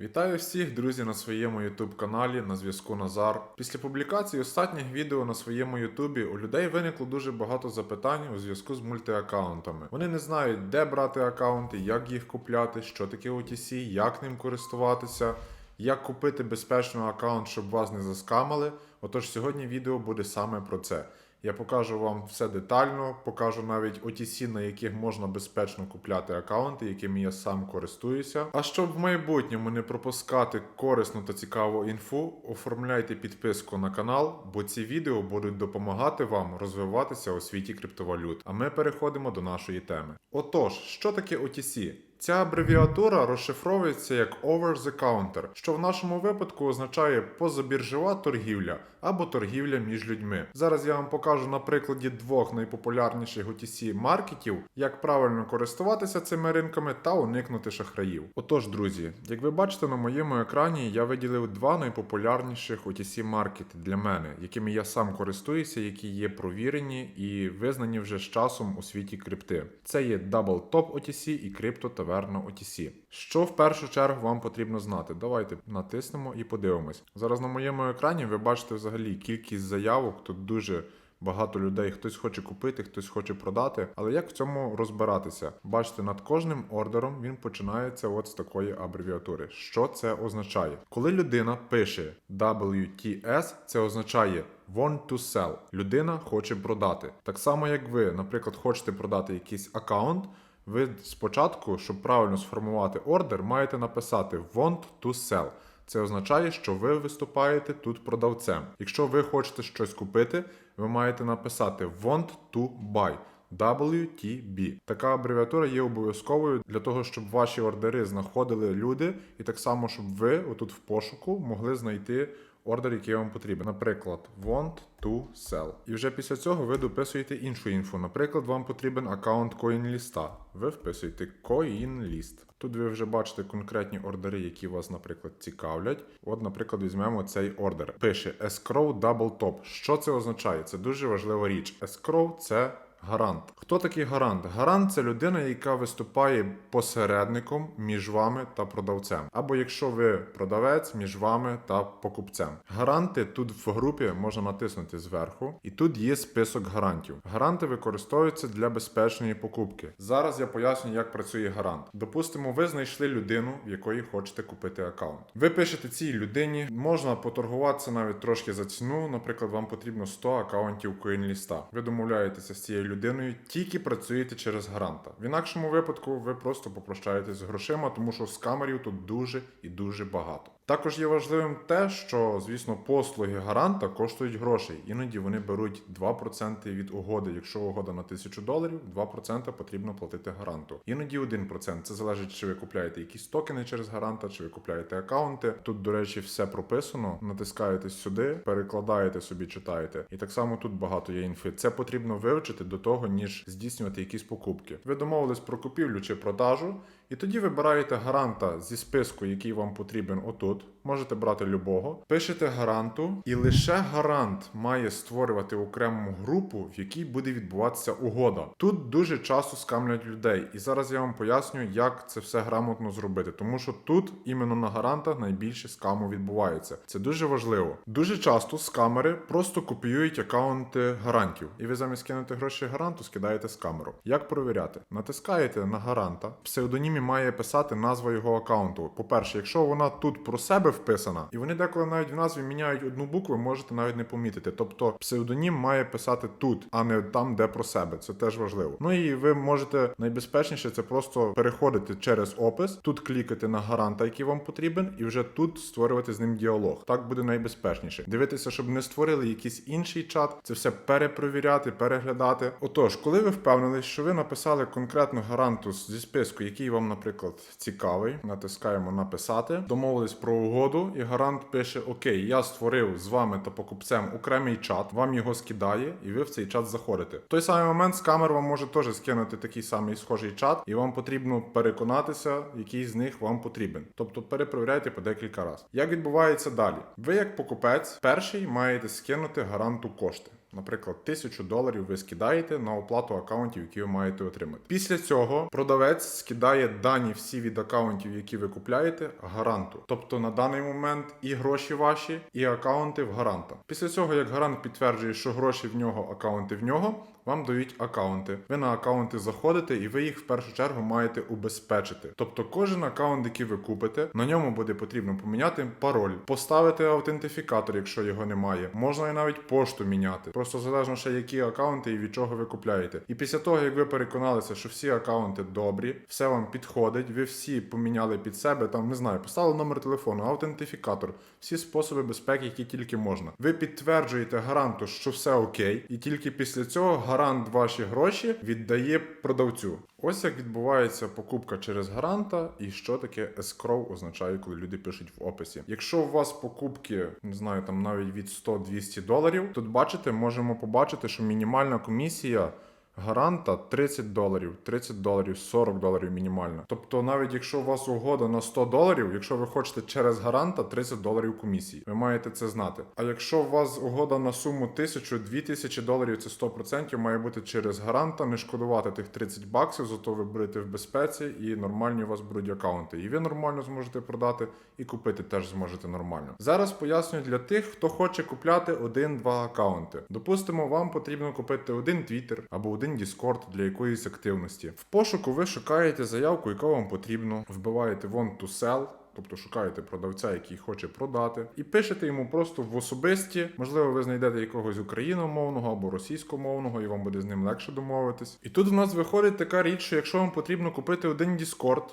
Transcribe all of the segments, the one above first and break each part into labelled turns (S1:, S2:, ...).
S1: Вітаю всіх, друзі, на своєму YouTube каналі на зв'язку Назар. Після публікації останніх відео на своєму YouTube у людей виникло дуже багато запитань у зв'язку з мультиаккаунтами. Вони не знають, де брати аккаунти, як їх купляти, що таке OTC, як ним користуватися, як купити безпечно аккаунт, щоб вас не заскамали. Отож, сьогодні відео буде саме про це. Я покажу вам все детально, покажу навіть OTC, на яких можна безпечно купляти аккаунти, якими я сам користуюся. А щоб в майбутньому не пропускати корисну та цікаву інфу, оформляйте підписку на канал, бо ці відео будуть допомагати вам розвиватися у світі криптовалют. А ми переходимо до нашої теми. Отож, що таке OTC? Ця абревіатура розшифровується як Over the Counter, що в нашому випадку означає позабіржова торгівля або торгівля між людьми. Зараз я вам покажу на прикладі двох найпопулярніших OTC маркетів, як правильно користуватися цими ринками та уникнути шахраїв. Отож, друзі, як ви бачите на моєму екрані, я виділив два найпопулярніших OTC маркети для мене, якими я сам користуюся, які є провірені і визнані вже з часом у світі крипти. Це є Double Top OTC і Crypto Taverna OTC. Що в першу чергу вам потрібно знати? Давайте натиснемо і подивимось. Зараз на моєму екрані ви бачите взагалі кількість заявок. Тут дуже багато людей. Хтось хоче купити, хтось хоче продати. Але як в цьому розбиратися? Бачите, над кожним ордером він починається от з такої абревіатури. Що це означає? Коли людина пише WTS, це означає Want to sell. Людина хоче продати. Так само, як ви, наприклад, хочете продати якийсь аккаунт. Ви спочатку, щоб правильно сформувати ордер, маєте написати Want to sell. Це означає, що ви виступаєте тут продавцем. Якщо ви хочете щось купити, ви маєте написати Want to buy. WTB. Така абревіатура є обов'язковою для того, щоб ваші ордери знаходили люди, і так само, щоб ви отут в пошуку могли знайти ордер, який вам потрібен. Наприклад, want to sell. І вже після цього ви дописуєте іншу інфу. Наприклад, вам потрібен аккаунт CoinList. Ви вписуєте CoinList. Тут ви вже бачите конкретні ордери, які вас, наприклад, цікавлять. От, наприклад, візьмемо цей ордер. Пише Escrow Double Top. Що це означає? Це дуже важлива річ. Escrow – це Гарант. Хто такий гарант? Гарант це людина, яка виступає посередником між вами та продавцем. Або якщо ви продавець між вами та покупцем. Гаранти тут в групі можна натиснути зверху, і тут є список гарантів. Гаранти використовуються для безпечної покупки. Зараз я поясню, як працює гарант. Допустимо, ви знайшли людину, в якої хочете купити аккаунт. Ви пишете цій людині, можна поторгуватися навіть трошки за ціну. Наприклад, вам потрібно 100 аккаунтів CoinList. Ви домовляєтеся з цією людиною, тільки працюєте через гаранта. В інакшому випадку ви просто попрощаєтесь з грошима, тому що скамерів тут дуже і дуже багато. Також є важливим те, що, звісно, послуги гаранта коштують грошей. Іноді вони беруть 2% від угоди. Якщо угода на 1000 доларів, 2% потрібно платити гаранту. Іноді 1%. Це залежить, чи ви купляєте якісь токени через гаранта, чи ви купляєте аккаунти. Тут, до речі, все прописано. Натискаєте сюди, перекладаєте собі, читаєте. І так само тут багато є інфи. Це потрібно вивчити до того, ніж здійснювати якісь покупки. Ви домовились про купівлю чи продажу. І тоді вибираєте гаранта зі списку, який вам потрібен отут. Можете брати любого, пишете гаранту, і лише гарант має створювати окрему групу, в якій буде відбуватися угода. Тут дуже часто скамлять людей, і зараз я вам поясню, як це все грамотно зробити, тому що тут іменно на гарантах найбільше скаму відбувається. Це дуже важливо. Дуже часто скамери просто копіюють акаунти гарантів, і ви замість кинути гроші гаранту скидаєте скамеру. Як провіряти? Натискаєте на гаранта, в псевдонімі має писати назва його акаунту. По-перше, якщо вона тут про себе вписана, і вони деколи навіть в назві міняють одну букву, можете навіть не помітити. Тобто псевдонім має писати тут, а не там, де про себе. Це теж важливо. Ну і ви можете найбезпечніше це просто переходити через опис, тут клікати на гаранта, який вам потрібен, і вже тут створювати з ним діалог. Так буде найбезпечніше. Дивитися, щоб не створили якийсь інший чат, це все перепровіряти, переглядати. Отож, коли ви впевнились, що ви написали конкретно гаранту зі списку, який вам, наприклад, цікавий, натискаємо написати, домовились про угоду, і гарант пише: Окей, я створив з вами та покупцем окремий чат, вам його скидає, і ви в цей чат заходите. В той самий момент скамер вам може теж скинути такий самий схожий чат, і вам потрібно переконатися, який з них вам потрібен. Тобто перепровіряйте по декілька разів. Як відбувається далі? Ви, як покупець, перший маєте скинути гаранту кошти. Наприклад, 1000 доларів ви скидаєте на оплату акаунтів, які ви маєте отримати. Після цього продавець скидає дані всі від акаунтів, які ви купляєте, гаранту. Тобто на даний момент і гроші ваші, і акаунти в гаранта. Після цього, як гарант підтверджує, що гроші в нього, акаунти в нього, вам дають акаунти. Ви на акаунти заходите, і ви їх в першу чергу маєте убезпечити. Тобто, кожен акаунт, який ви купите, на ньому буде потрібно поміняти пароль, поставити аутентифікатор, якщо його немає. Можна і навіть пошту міняти. Просто залежно ще які акаунти і від чого ви купляєте. І після того, як ви переконалися, що всі акаунти добрі, все вам підходить, ви всі поміняли під себе, там не знаю, поставили номер телефону, аутентифікатор, всі способи безпеки, які тільки можна. Ви підтверджуєте гаранту, що все окей, і тільки після цього гарант ваші гроші віддає продавцю. Ось як відбувається покупка через гаранта, і що таке escrow означає, коли люди пишуть в описі. Якщо у вас покупки, не знаю, там навіть від 100-200 доларів, тут бачите, можемо побачити, що мінімальна комісія. Гаранта 30 доларів, 30 доларів, 40 доларів мінімальна. Тобто, навіть якщо у вас угода на 100 доларів, якщо ви хочете через гаранта 30 доларів комісії, ви маєте це знати. А якщо у вас угода на суму 1000-2000 доларів, це 100% має бути через гаранта, не шкодувати тих 30 баксів, зато ви будете в безпеці і нормальні у вас будуть акаунти. І ви нормально зможете продати, і купити теж зможете нормально. Зараз пояснюю для тих, хто хоче купляти один-два акаунти. Допустимо, вам потрібно купити один Twitter або один Discord для якоїсь активності. В пошуку ви шукаєте заявку, яка вам потрібно, вбиваєте want to sell, Тобто шукаєте продавця, який хоче продати, і пишете йому просто в особисті. Можливо, ви знайдете якогось україномовного або російськомовного, і вам буде з ним легше домовитись. І тут в нас виходить така річ, що якщо вам потрібно купити один Discord,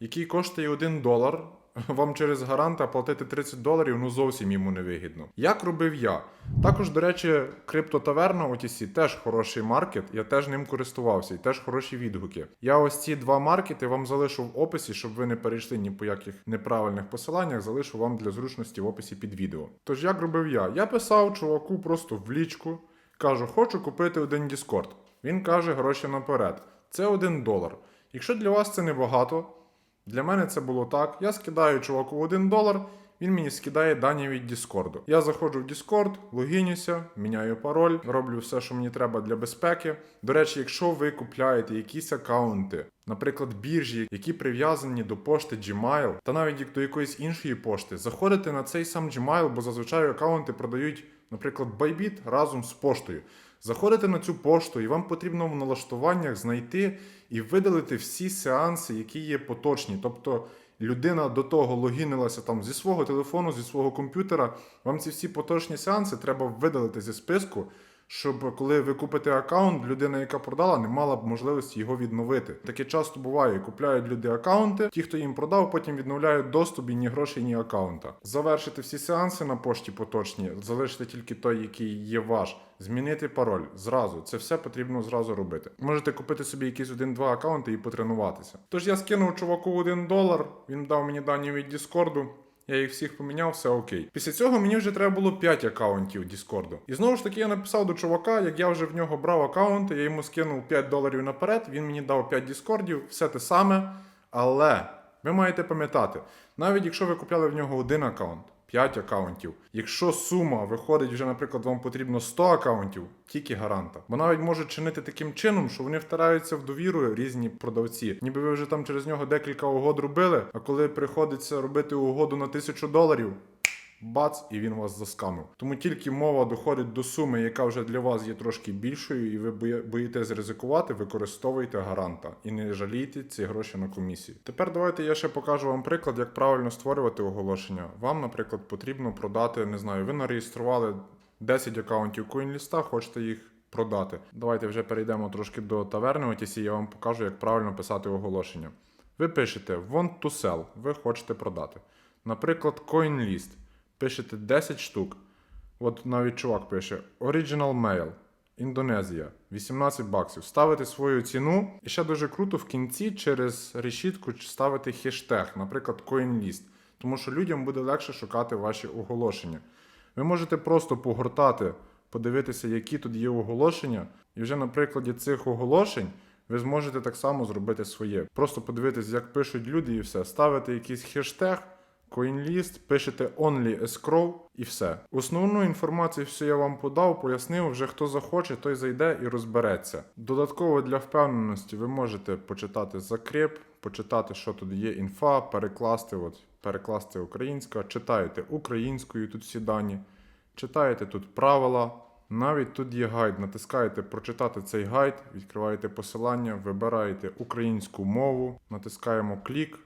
S1: який коштує 1 долар, вам через гаранта платити 30 доларів ну зовсім йому не вигідно. Як робив я? Також, до речі, криптотаверна OTC теж хороший маркет, я теж ним користувався і теж хороші відгуки. Я ось ці два маркети вам залишу в описі, щоб ви не перейшли ні по яких неправильних посиланнях, залишу вам для зручності в описі під відео. Тож як робив я? Я писав чуваку просто в лічку, кажу, хочу купити один Discord. Він каже гроші наперед. Це 1 долар. Якщо для вас це небагато, для мене це було так. Я скидаю чуваку 1 долар, він мені скидає дані від Діскорду. Я заходжу в Discord, логінюся, міняю пароль, роблю все, що мені треба для безпеки. До речі, якщо ви купляєте якісь акаунти, наприклад, біржі, які прив'язані до пошти Gmail, та навіть до якоїсь іншої пошти, заходите на цей сам Gmail, бо зазвичай акаунти продають, наприклад, Bybit разом з поштою. Заходите на цю пошту, і вам потрібно в налаштуваннях знайти і видалити всі сеанси, які є поточні. Тобто людина до того логінилася там зі свого телефону, зі свого комп'ютера. Вам ці всі поточні сеанси треба видалити зі списку. Щоб коли ви купите аккаунт, людина, яка продала, не мала б можливості його відновити. Таке часто буває. Купляють люди аккаунти, ті, хто їм продав, потім відновляють доступ і ні грошей, ні аккаунта. Завершити всі сеанси на пошті поточні, залишити тільки той, який є ваш. Змінити пароль зразу. Це все потрібно зразу робити. Можете купити собі якісь один-два аккаунти і потренуватися. Тож я скинув чуваку один долар, він дав мені дані від Діскорду. Я їх всіх поміняв, все окей. Після цього мені вже треба було 5 акаунтів Діскорду. І знову ж таки я написав до чувака, як я вже в нього брав акаунти, я йому скинув 5 доларів наперед, він мені дав 5 Діскордів, все те саме. Але ви маєте пам'ятати, навіть якщо ви купляли в нього один акаунт, 5 акаунтів. Якщо сума виходить вже, наприклад, вам потрібно 100 акаунтів, тільки гаранта. Бо навіть можуть чинити таким чином, що вони втираються в довіру різні продавці. Ніби ви вже там через нього декілька угод робили, а коли приходиться робити угоду на тисячу доларів. Бац, і він вас заскамив. Тому тільки мова доходить до суми, яка вже для вас є трошки більшою, і ви бої- боїтесь ризикувати, використовуйте гаранта і не жалійте ці гроші на комісію. Тепер давайте я ще покажу вам приклад, як правильно створювати оголошення. Вам, наприклад, потрібно продати, не знаю, ви нареєстрували 10 акаунтів CoinList, хочете їх продати. Давайте вже перейдемо трошки до таверни OTC, я вам покажу, як правильно писати оголошення. Ви пишете want to sell, ви хочете продати. Наприклад, CoinList. Пишете 10 штук. От навіть чувак пише Original Mail, Індонезія, 18 баксів. Ставите свою ціну. І ще дуже круто в кінці через решітку ставити хештег, наприклад, CoinList. Тому що людям буде легше шукати ваші оголошення. Ви можете просто погортати, подивитися, які тут є оголошення, і вже на прикладі цих оголошень ви зможете так само зробити своє. Просто подивитися, як пишуть люди, і все. Ставити якийсь хештег, CoinList, пишете Only Escrow і все. Основну інформацію, все я вам подав, пояснив. Вже хто захоче, той зайде і розбереться. Додатково для впевненості ви можете почитати закреп, почитати, що тут є інфа, перекласти, от, перекласти українська, читаєте українською тут всі дані, читаєте тут правила. Навіть тут є гайд. Натискаєте прочитати цей гайд, відкриваєте посилання, вибираєте українську мову, натискаємо клік,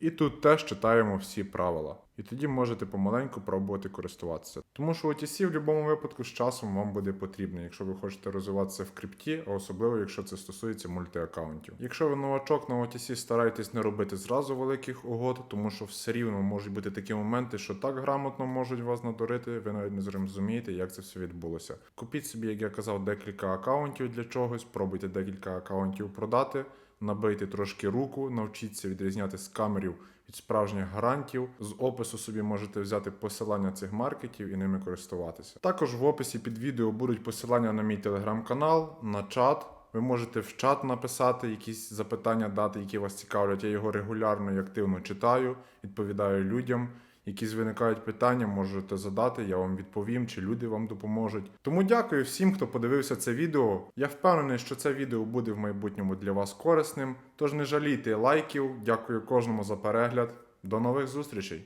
S1: і тут теж читаємо всі правила. І тоді можете помаленьку пробувати користуватися. Тому що OTC в будь-якому випадку з часом вам буде потрібно, якщо ви хочете розвиватися в крипті, а особливо якщо це стосується мультиаккаунтів. Якщо ви новачок на OTC, старайтесь не робити зразу великих угод, тому що все рівно можуть бути такі моменти, що так грамотно можуть вас надурити, ви навіть не зрозумієте, як це все відбулося. Купіть собі, як я казав, декілька аккаунтів для чогось, пробуйте декілька аккаунтів продати набийте трошки руку, навчіться відрізняти скамерів від справжніх гарантів. З опису собі можете взяти посилання цих маркетів і ними користуватися. Також в описі під відео будуть посилання на мій телеграм-канал, на чат. Ви можете в чат написати якісь запитання, дати, які вас цікавлять. Я його регулярно і активно читаю, відповідаю людям. Якісь виникають питання, можете задати, я вам відповім, чи люди вам допоможуть. Тому дякую всім, хто подивився це відео. Я впевнений, що це відео буде в майбутньому для вас корисним. Тож не жалійте лайків. Дякую кожному за перегляд. До нових зустрічей!